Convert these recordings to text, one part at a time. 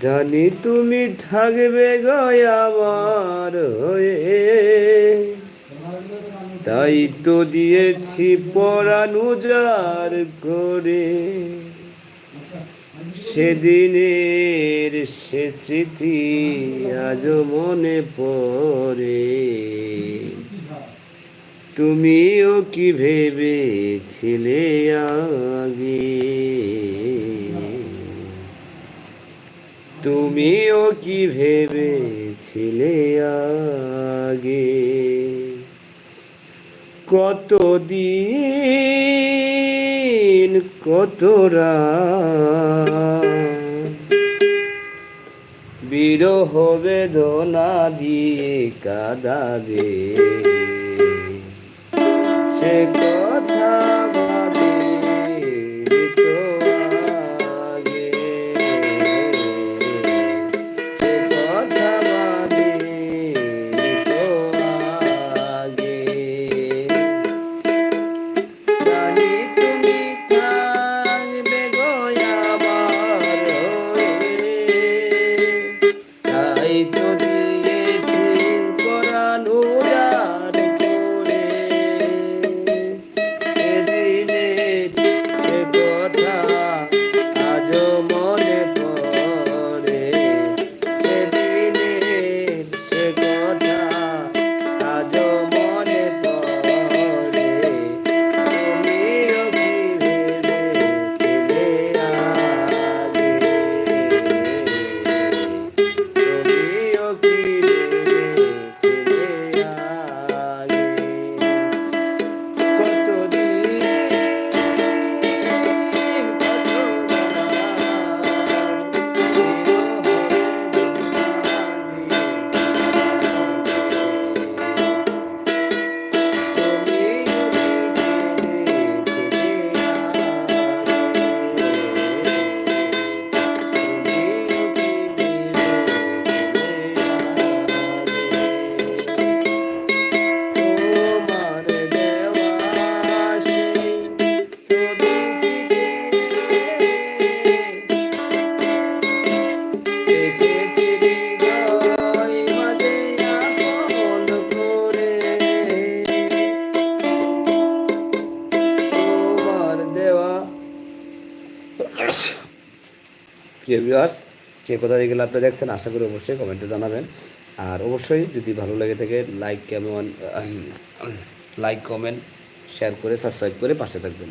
জানি তুমি থাকবে আমার হয়ে। তাই তো দিয়েছি পরাণ উজাড় করে। সেদিনের সে স্মৃতি আজও মনে পড়ে। তুমিও কি ভেবেছিলে আগে? তুমিও কি ভেবেছিলে আগে? কত রাত? বিরহ বেদনা দিয়ে কাদাবে। সে কথা ভাবি কোথা থেকে আপনি দেখছেন, আশা করি অবশ্যই কমেন্টে জানাবেন। আর অবশ্যই যদি ভালো লেগে থাকে লাইক কেমন লাইক কমেন্ট শেয়ার করে সাবস্ক্রাইব করে পাশে থাকবেন।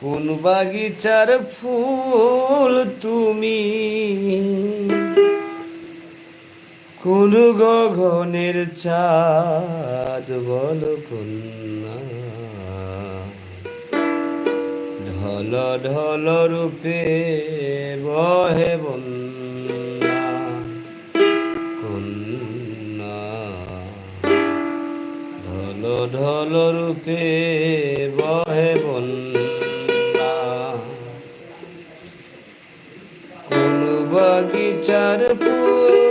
কোন বাগিচার ফুল তুমি? কোন গগনের চাঁদ বল ঢল ঢল রূপে বহে বন্যা। ঢল রূপে বহে বন্যা। বাগিচার ফুল।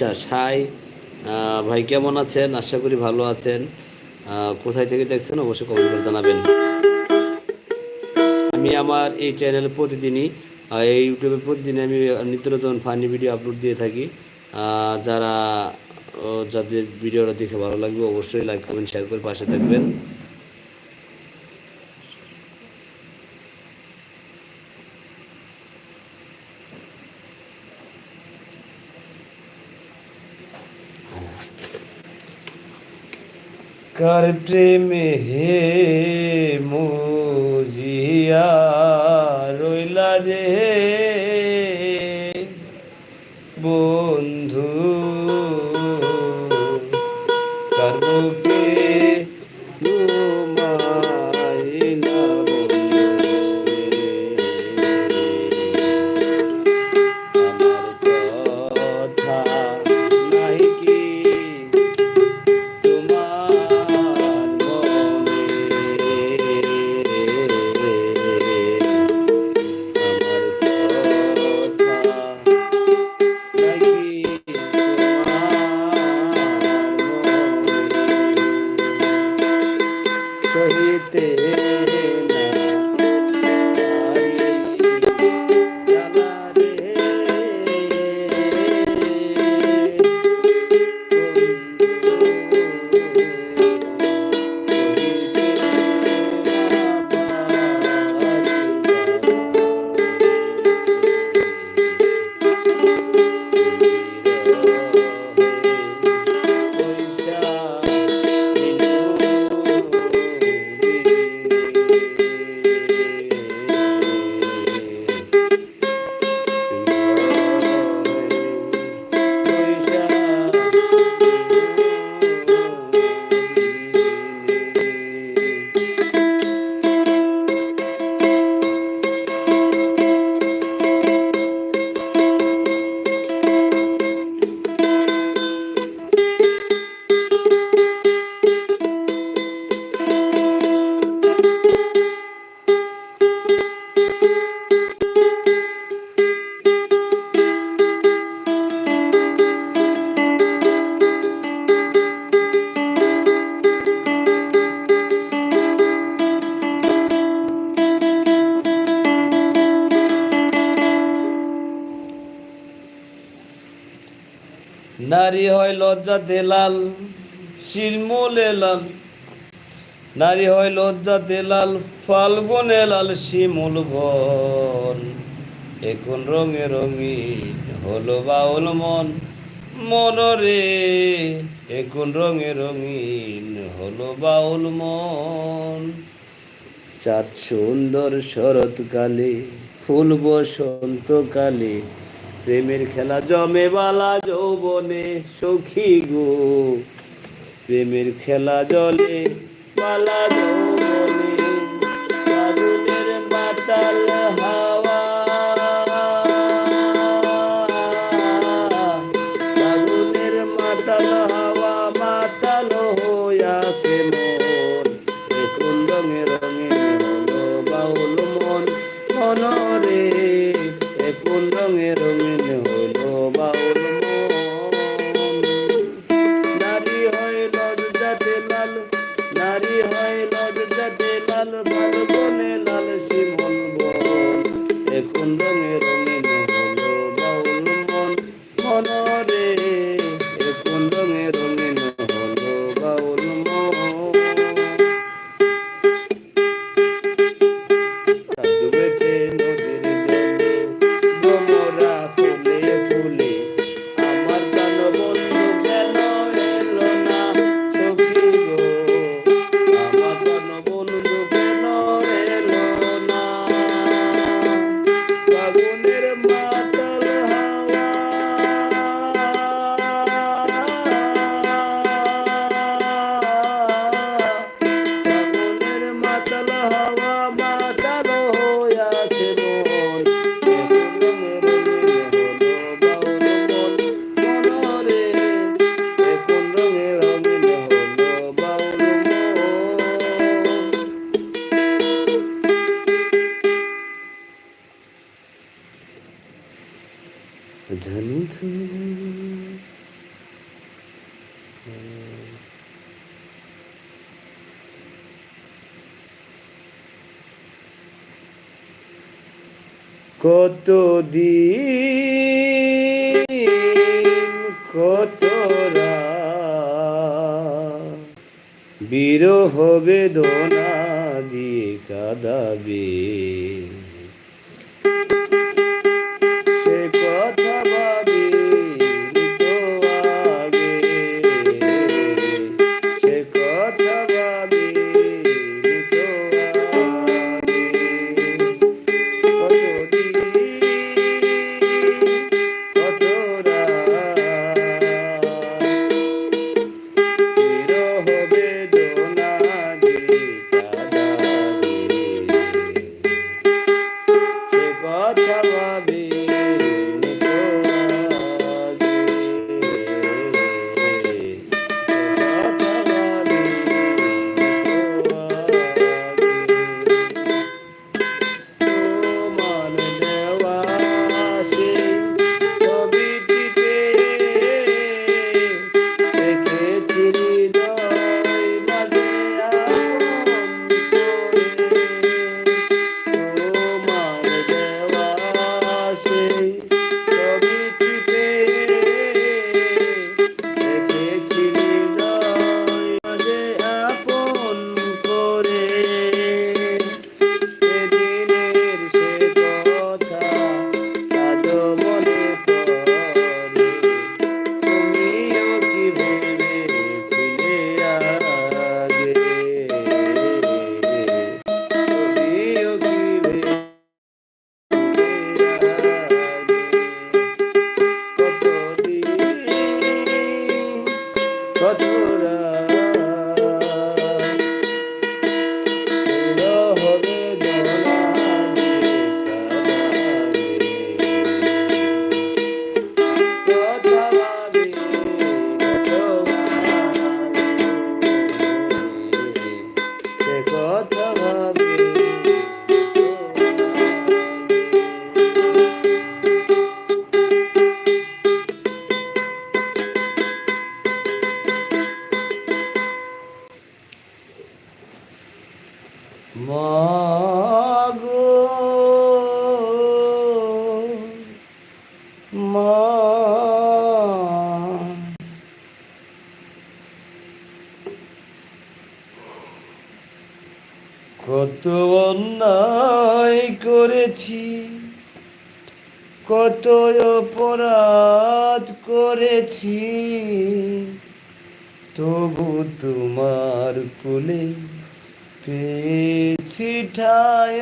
নিঃশ্বাস হাই ভাই কেমন আছেন? আশা করি ভালো আছেন। কোথায় থেকে দেখছেন? অবশ্যই কমেন্ট করে জানাবেন। আমি আমার এই চ্যানেলে প্রতিদিনই এই ইউটিউবে প্রতিদিনই আমি নিত্য নতুন ফানি ভিডিও আপলোড দিয়ে থাকি। যারা যাদের ভিডিওটা দেখে ভালো লাগবে, অবশ্যই লাইক কমেন্ট শেয়ার করে পাশে থাকবেন। কার প্রেমে হে মুজিয়া রইলা রে বন্ধু লজ্জা দেলাল শিরমোলে লাল। নারী হয় লজ্জা দেলাল, ফাল্গুনে লাল শিমুল বন। এখন রঙে রঙিন হলো বাউল মন, মনরে এখন রঙে রঙিন হলো বাউল মন। চাঁদ সুন্দর শরৎকালে, ফুল বসন্তকালে প্রেমের খেলা জমে বালা যৌবনে সখী গো। প্রেমের খেলা জলে বালা যৌবনে কত দি কত বিরহ বেদনা দিয়ে কাদাবে।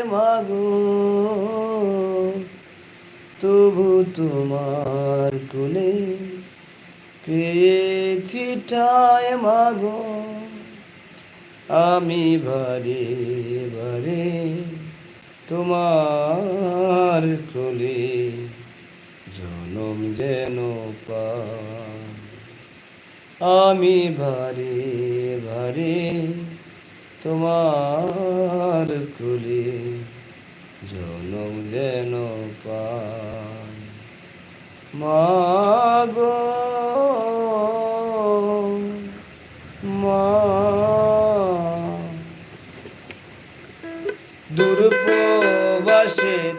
মাগো। তবু তোমার কুলে পেয়েছি ঠায় মাগো। আমি বারে বারে তোমার কুলে জনম যেন পা আমি ভারে ভারে তোমার কুলি জনম যেন পাগো মা দূর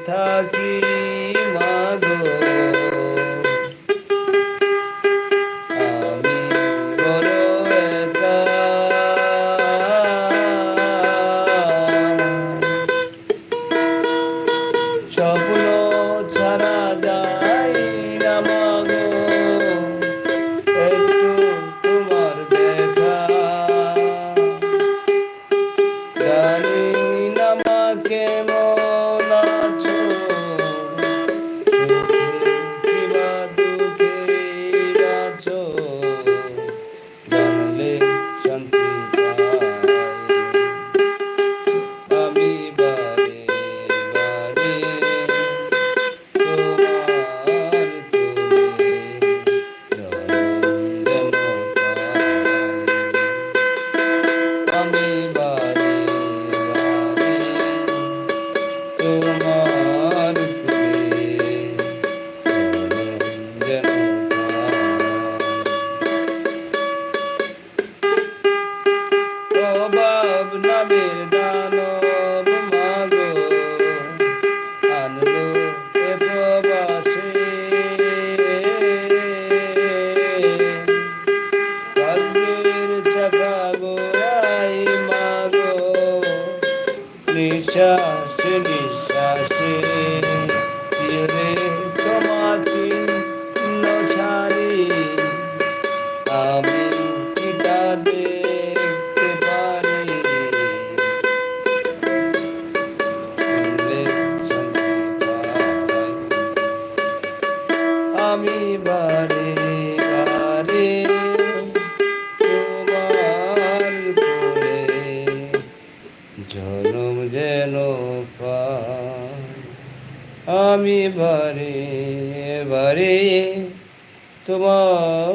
থাকি। আমি বারে বারে তোমার